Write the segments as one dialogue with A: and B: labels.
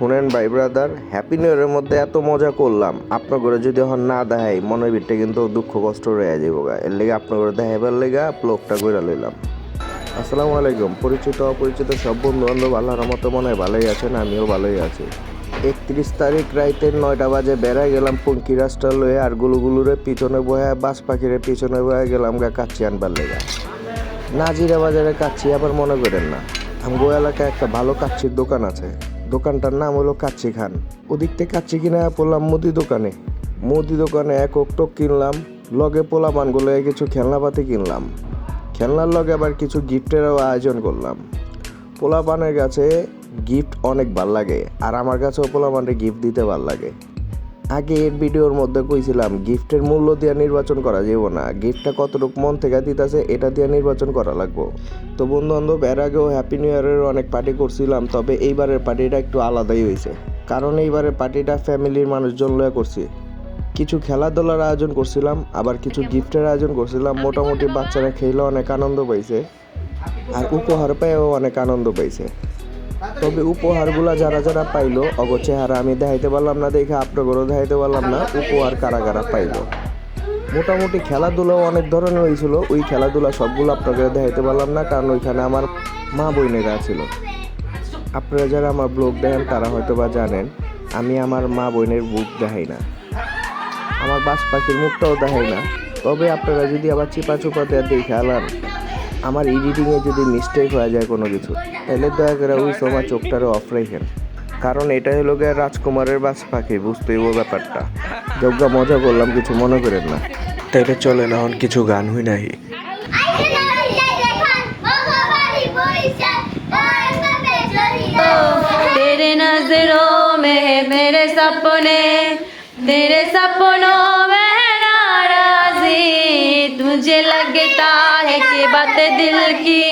A: শুনেন ভাই brother, happy new ইয়ারের মধ্যে এত মজা করলাম। আপনার ঘরে যদি এখন না দেখাই, মনের ভিতরে কিন্তু দুঃখ কষ্ট রয়ে যাব গা। এর লেগে আপনার ঘরে দেখাইবার লেগে ব্লগটা করে লইলাম। আসসালামু আলাইকুম। পরিচিত, অপরিচিত সব বন্ধু বান্ধব আল্লাহর মতো মনে হয় ভালোই আছেন, আমিও ভালোই আছি। একত্রিশ তারিখ রাইতের নয়টা বাজে বেড়ায় গেলাম পঙ্কি রাস্তা লয়ে আর গুলুগুলুরে পিছনে বয়ে, বাস পাখিরে পিছনে বয়ে গেলাম গা কাচ্চি আনবার লেগা। নাজিরা বাজারে কাচ্চি আবার মনে করেন না। আমগো এলাকায় একটা ভালো কাচ্চির দোকান আছে। দোকানটার নাম হলো কাচ্চি খান। ওদিক থেকে কাচ্চি কিনে পড়লাম মুদি দোকানে। মুদি দোকানে এক টক কিনলাম, লগে পোলা মানগুলো কিছু খেলনাপাতি কিনলাম। খেলনার লগে আবার কিছু গিফটেরও আয়োজন করলাম। পোলা পানের কাছে গিফট অনেক ভালো লাগে, আর আমার কাছেও পোলা পানের গিফট দিতে ভালো লাগে। আগে এর ভিডিওর মধ্যে কইছিলাম, গিফটের মূল্য দিয়ে নির্বাচন করা যাব না। গিফটটা কতটুকু মন থেকে দিতেছে, এটা দিয়ে নির্বাচন করা লাগবো। তো বন্ধু বান্ধব এর আগেও হ্যাপি নিউ ইয়ারের অনেক পার্টি করছিলাম, তবে এইবারের পার্টিটা একটু আলাদাই হয়েছে কারণ এইবারের পার্টিটা ফ্যামিলির মানুষজন লয়ে করছি। কিছু খেলাধুলার আয়োজন করছিলাম, আবার কিছু গিফটের আয়োজন করছিলাম। মোটামুটি বাচ্চারা খেলে অনেক আনন্দ পাইছে। আর উপহার পেয়েও অনেক আনন্দ পাইছে। তবে উপহারগুলা যারা যারা পাইলো, অগ চেহারা আমি দেখাইতে পারলাম না, দেখে আপনাদেরও দেখাইতে পারলাম না, উপহার কারা কারা পাইলো। মোটামুটি খেলাধুলাও অনেক ধরনের হয়েছিল ওই খেলাধুলা সবগুলো আপনাদের দেখাইতে পারলাম না, কারণ ওইখানে আমার মা বোনেরা ছিল। আপনারা যারা আমার ব্লগ দেখেন, তারা হয়তো বা জানেন, আমি আমার মা বোনের বুক দেখাই না। আমার বাস পাখির মুখটাও দেখাই না। তবে আপনারা যদি আবার চিপা চুপা দেওয়ার দেখে আলান আমার এডিটিংয়ে যদি মিস্টেক হয়ে যায় কোনো কিছু তাহলে দয়া করে ওই সময় চোখটারে অফ রেখেন কারণ এটা হলো গিয়ে রাজকুমারের বাস পাখি বুঝতেই ও ব্যাপারটা যোগ্য মজা করলাম কিছু মনে করেন না তাইলে চলে না এখন কিছু গান হই নাহি
B: तेरे नजरों में है मेरे सपने तेरे सपनों में है नाराजी तुझे लगता है कि बात दिल की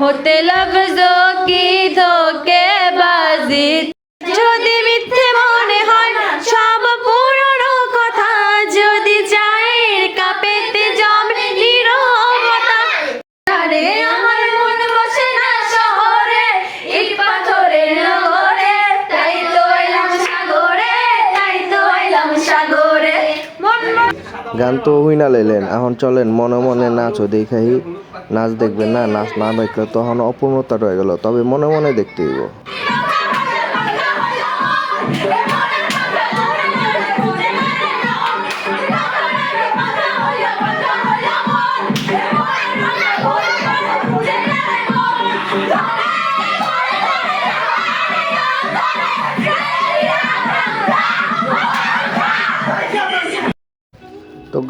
B: होते लफ्जों की ধোকেবাজি যদি মিথ্যে মনে হয় সব
A: গান তো হুইনা লাইলেন এখন চলেন মনে মনে নাচও দেখাই। নাচ দেখবেন না, নাচ না দেখলে তখন অপূর্ণতা রয়ে গেল, তবে মনে মনে দেখতে হইব।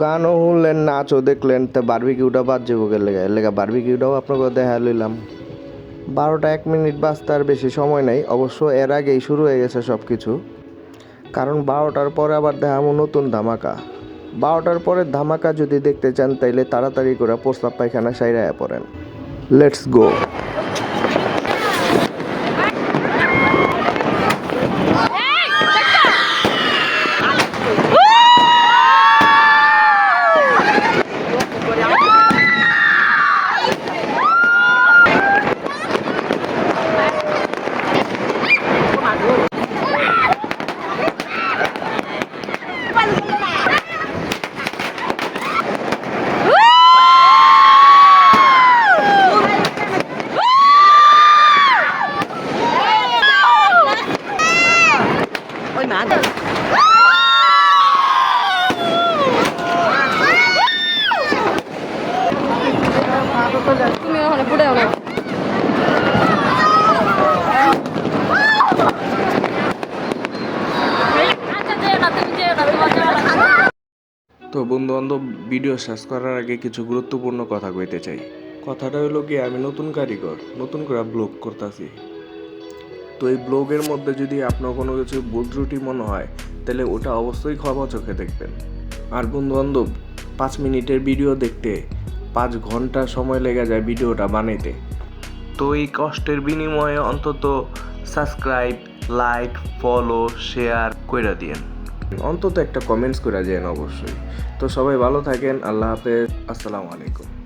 A: গানও শুনলেন, নাচও দেখলেন, তো বারবিকিউটা বাদ যাব এর লেগে বারবিকিউটাও আপনাকে দেখা লইলাম। বারোটা এক মিনিট বাজতে আর বেশি সময় নেই, অবশ্য এর আগেই শুরু হয়ে গেছে সব কিছু কারণ বারোটার পরে আবার দেখামো নতুন ধামাকা। বারোটার পরে ধামাকা যদি দেখতে চান, তাইলে তাড়াতাড়ি করে প্রস্তাব পায়খানা সাইরায় পড়েন। লেটস গো তো বন্ধু বান্ধব ভিডিও শেষ করার আগে কিছু গুরুত্বপূর্ণ কথা কইতে চাই। কথাটা হলো কি, আমি নতুন কারিগর, নতুন করে ব্লগ করতেছি। তো এই ব্লগের মধ্যে যদি আপনার কোনো কিছু ভুল ত্রুটি মনে হয়, তাহলে ওটা অবশ্যই ক্ষমা চোখে দেখবেন। আর বন্ধু বান্ধব পাঁচ মিনিটের ভিডিও দেখতে, পাঁচ ঘণ্টা সময় লেগে যায় ভিডিওটা বানাইতে। তো এই কষ্টের বিনিময়ে অন্তত সাবস্ক্রাইব লাইক ফলো শেয়ার কইরা দিয়েন। অন্তত একটা কমেন্টস করে যায় অবশ্যই। তো সবাই ভালো থাকেন আল্লাহ হাফেজ আসসালামু আলাইকুম।